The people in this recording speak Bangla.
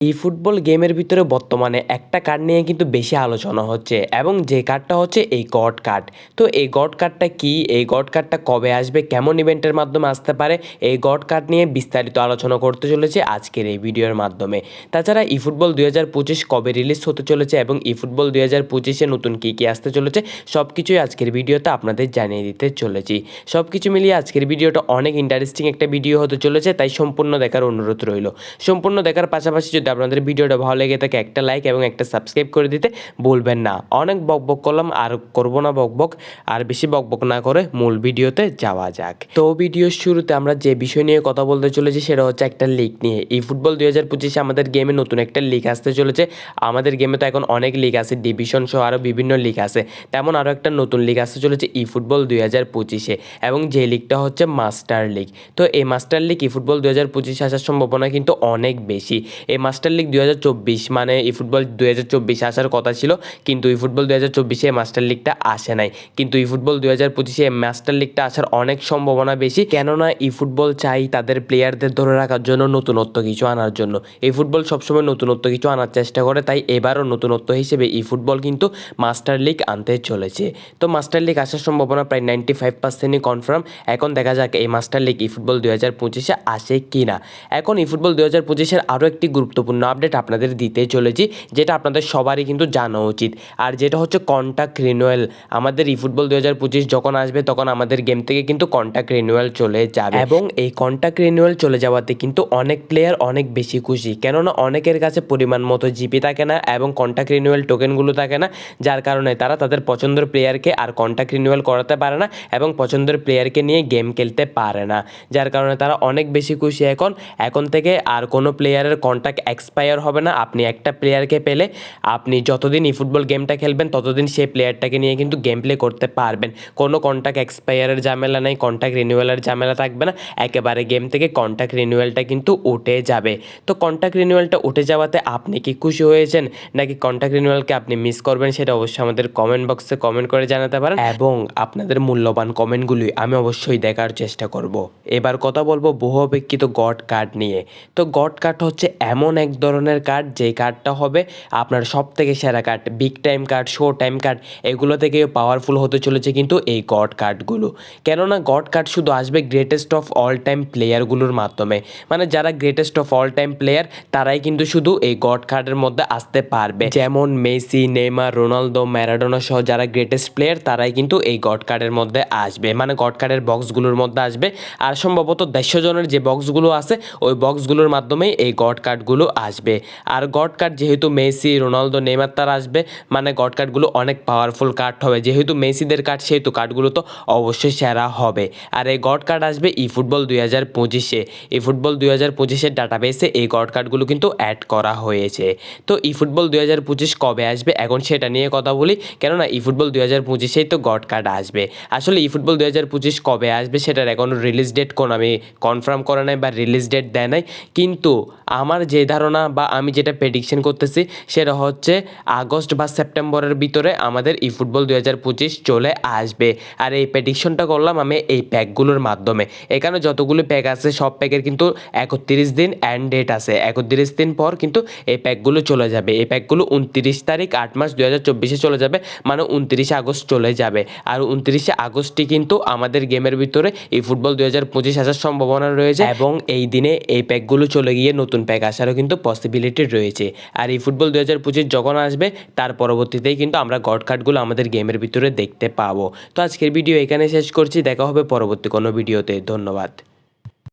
এই ফুটবল গেমের ভিতরে বর্তমানে একটা কার্ড নিয়ে কিন্তু বেশি আলোচনা হচ্ছে এবং যে কার্ডটা হচ্ছে এই গড কার্ড তো এই গড কার্ডটা কি? এই গড কার্ডটা কবে আসবে? কেমন ইভেন্টের মাধ্যমে আসতে পারে? এই গড কার্ড নিয়ে বিস্তারিত আলোচনা করতে চলেছে আজকের এই ভিডিওর মাধ্যমে। তাছাড়া ই ফুটবল দুই হাজার পঁচিশ কবে রিলিজ হতে চলেছে এবং ই ফুটবল দুই হাজার পঁচিশে নতুন কী কী আসতে চলেছে সব কিছুই আজকের ভিডিওতে আপনাদের জানিয়ে দিতে চলেছি। সব কিছু মিলিয়ে আজকের ভিডিওটা অনেক ইন্টারেস্টিং একটা ভিডিও হতে চলেছে, তাই সম্পূর্ণ দেখার অনুরোধ রইল। সম্পূর্ণ দেখার পাশাপাশি যদি আপনাদের ভিডিওটা ভালো লেগে থাকে, একটা লাইক এবং একটা সাবস্ক্রাইব করে দিতে ভুলবেন না। অনেক বক বক করলাম, আর করব না বক বক, আর বেশি বক বক না করে মূল ভিডিওতে যাওয়া যাক। তো ভিডিওর শুরুতে আমরা যে বিষয় নিয়ে কথা বলতে চলেছি, সেটা হচ্ছে একটা লিগ নিয়ে। এই ফুটবল দুই হাজার পঁচিশে আমাদের গেমে নতুন একটা লিগ আসতে চলেছে। আমাদের গেমে তো এখন অনেক লিগ আছে ডিভিশন সহ আরও বিভিন্ন লিগ আছে। তেমন আরও একটা নতুন লিগ আসতে চলেছে ই ফুটবল দুই হাজার পঁচিশে, এবং যে লিগটা হচ্ছে মাস্টার লিগ তো এই মাস্টার লিগ ই ফুটবল দুই হাজার পঁচিশে আসার সম্ভাবনা কিন্তু অনেক বেশি। এই মাস্টার লিগ দুই হাজার চব্বিশ মানে ই ফুটবল দুই চব্বিশে আসার কথা ছিল, কিন্তু ই ফুটবল দুই হাজার চব্বিশে মাস্টার লিগটা আসে নাই। কিন্তু ই ফুটবল দুই হাজার পঁচিশে মাস্টার লিগটা আসার অনেক সম্ভাবনা বেশি, কেননা ই ফুটবল চাই তাদের প্লেয়ারদের ধরে রাখার জন্য নতুনত্ব কিছু আনার জন্য। এই ফুটবল সবসময় নতুনত্ব কিছু আনার চেষ্টা করে, তাই এবারও নতুনত্ব হিসেবে ই ফুটবল কিন্তু মাস্টার লিগ আনতে চলেছে। তো মাস্টার লিগ আসার সম্ভাবনা প্রায় নাইনটি ফাইভ পার্সেন্টই কনফার্ম এখন দেখা যাক এই মাস্টার লিগ ই ফুটবল দুই হাজার পঁচিশে আসে কি না এখন ই ফুটবল দুই হাজার পঁচিশের আরও একটি গুরুত্বপূর্ণ আপডেট আপনাদের দিতে চলেছি, যেটা আপনাদের সবারই কিন্তু জানা উচিত। আর যেটা হচ্ছে কন্ট্যাক্ট রিনুয়াল আমাদের ই ফুটবল দু হাজার পঁচিশ যখন আসবে, তখন আমাদের গেম থেকে কিন্তু কন্ট্যাক্ট রিনুয়াল চলে যাবে। এবং এই কন্ট্যাক্ট রিনুয়াল চলে যাওয়াতে কিন্তু অনেক প্লেয়ার অনেক বেশি খুশি। কেননা অনেকের কাছে পরিমাণ মতো জিপি থাকে না এবং কন্ট্যাক্ট রিনুয়াল টোকেনগুলো থাকে না, যার কারণে তারা তাদের পছন্দের প্লেয়ারকে আর কন্ট্যাক্ট রিনুয়াল করাতে পারে না এবং পছন্দের প্লেয়ারকে নিয়ে গেম খেলতে পারে না, যার কারণে তারা অনেক বেশি খুশি এখন। এখন থেকে আর কোনো প্লেয়ারের কন্ট্যাক্ট এক্সপায়ার হবে না। আপনি একটা প্লেয়ারকে পেলে আপনি যতদিন ই ফুটবল গেমটা খেলবেন, ততদিন সেই প্লেয়ারটাকে নিয়ে কিন্তু গেম প্লে করতে পারবেন। কোনো কন্ট্যাক্ট এক্সপায়ারের ঝামেলা নেই কন্ট্যাক্ট রিনিউয়ালের ঝামেলা থাকবে না। একেবারে গেম থেকে কন্ট্যাক্ট রিনিউয়ালটা কিন্তু উঠে যাবে। তো কন্ট্যাক্ট রিনিউয়ালটা উঠে যাওয়াতে আপনি কি খুশি হয়েছেন? নাকি কন্ট্যাক্ট রিনিউয়ালকে আপনি মিস করবেন সেটা অবশ্যই আমাদের কমেন্ট বক্সে কমেন্ট করে জানাতে পারেন। এবং আপনাদের মূল্যবান কমেন্টগুলি আমি অবশ্যই দেখার চেষ্টা করব। এবার কথা বলব বহু অপেক্ষিত গড কার্ড নিয়ে। তো গড কার্ড হচ্ছে এমন এক ধরনের কার্ড যেই কার্ডটা হবে আপনার সব থেকে সেরা card big time card show time card এগুলো থেকে পাওয়ারফুল হতে চলেছে কিন্তু এই গড কার্ডগুলো কেননা গড কার্ড শুধু আসবে গ্রেটেস্ট অফ অল টাইম প্লেয়ারগুলোর মাধ্যমে। মানে যারা greatest of all time player তারাই কিন্তু শুধু এই গড কার্ডের মধ্যে আসতে পারবে। যেমন মেসি, নেইমার, রোনালদো, ম্যারাডোনা সহ যারা গ্রেটেস্ট প্লেয়ার তারাই কিন্তু এই গড কার্ডের মধ্যে আসবে। মানে গড কার্ডের বক্সগুলোর মধ্যে আসবে। আর সম্ভবত দেড়শো জনের যে বক্সগুলো আছে, ওই বক্সগুলোর মাধ্যমেই এই গড কার্ডগুলো আসবে। আর গড কার্ড যেহেতু মেসি, রোনালদো, নেইমার তার আসবে মানে গড কার্ডগুলো অনেক পাওয়ারফুল কার্ড হবে। যেহেতু মেসিদের কার্ড, সেহেতু কার্ডগুলো তো অবশ্যই সেরা হবে। আর এই গড কার্ড আসবে ই ফুটবল দুই হাজার পঁচিশে। ই ফুটবল দুই হাজার পঁচিশের ডাটাবেসে এই গড কার্ডগুলো কিন্তু অ্যাড করা হয়েছে। তো ই ফুটবল দুই হাজার পঁচিশ কবে আসবে? এখন সেটা নিয়ে কথা বলি। কেননা ই ফুটবল দুই হাজার পঁচিশেই তো গড কার্ড আসবে। আসলে ই ফুটবল দুই হাজার পঁচিশ কবে আসবে সেটার এখনও রিলিজ ডেট কোন আমি কনফার্ম করা নাই বা রিলিজ ডেট দেয় নাই। কিন্তু আমার যে ধারণা বা আমি যেটা প্রেডিকশন করতেছি, সেটা হচ্ছে আগস্ট বা সেপ্টেম্বরের ভিতরে আমাদের ই ফুটবল দুই চলে আসবে। আর এই প্রেডিকশনটা করলাম আমি এই প্যাকগুলোর মাধ্যমে। এখানে যতগুলো প্যাক আছে, সব প্যাকের কিন্তু একত্রিশ দিন অ্যান্ড ডেট আছে। একত্রিশ দিন পর কিন্তু এই প্যাকগুলো চলে যাবে। এই প্যাকগুলো উনত্রিশ তারিখ আট মাস দু চব্বিশে চলে যাবে মানে উনত্রিশে আগস্ট চলে যাবে। আর উনত্রিশে আগস্টই কিন্তু আমাদের গেমের ভিতরে এই ফুটবল দুই হাজার পঁচিশ আসার সম্ভাবনা রয়েছে। এবং এই দিনে এই প্যাকগুলো চলে গিয়ে নতুন প্যাক আসারও কিন্তু পসিবিলিটি রয়েছে। আর এই ফুটবল দু হাজার পঁচিশ যখন আসবে, তার পরবর্তীতেই কিন্তু আমরা গড কার্ডগুলো আমাদের গেমের ভিতরে দেখতে পাবো। তো আজকের ভিডিও এখানে শেষ করছি। দেখা হবে পরবর্তী কোনো ভিডিওতে ধন্যবাদ।